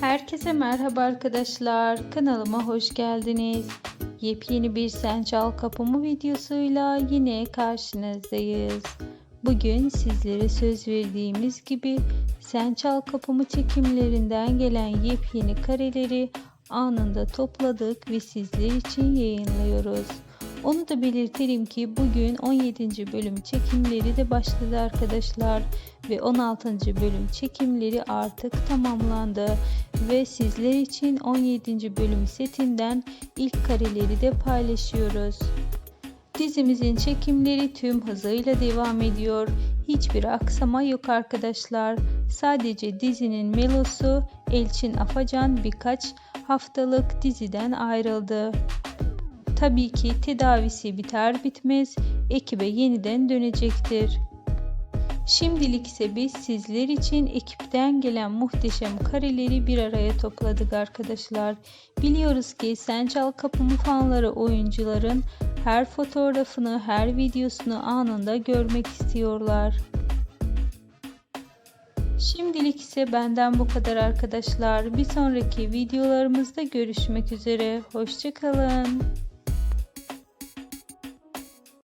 Herkese merhaba arkadaşlar. Kanalıma hoş geldiniz. Yepyeni bir Sen Çal Kapımı videosuyla yine karşınızdayız. Bugün sizlere söz verdiğimiz gibi Sen Çal Kapımı çekimlerinden gelen yepyeni kareleri anında topladık ve sizler için yayınlıyoruz. Onu da belirtelim ki bugün 17. bölüm çekimleri de başladı arkadaşlar ve 16. bölüm çekimleri artık tamamlandı ve sizler için 17. bölüm setinden ilk kareleri de paylaşıyoruz. Dizimizin çekimleri tüm hızıyla devam ediyor. Hiçbir aksama yok arkadaşlar. Sadece dizinin melosu Elçin Afacan birkaç haftalık diziden ayrıldı. Tabii ki tedavisi biter bitmez ekibe yeniden dönecektir. Şimdilik ise biz sizler için ekipten gelen muhteşem kareleri bir araya topladık arkadaşlar. Biliyoruz ki Sen Çal Kapımı fanları oyuncuların her fotoğrafını, her videosunu anında görmek istiyorlar. Şimdilik ise benden bu kadar arkadaşlar. Bir sonraki videolarımızda görüşmek üzere. Hoşçakalın.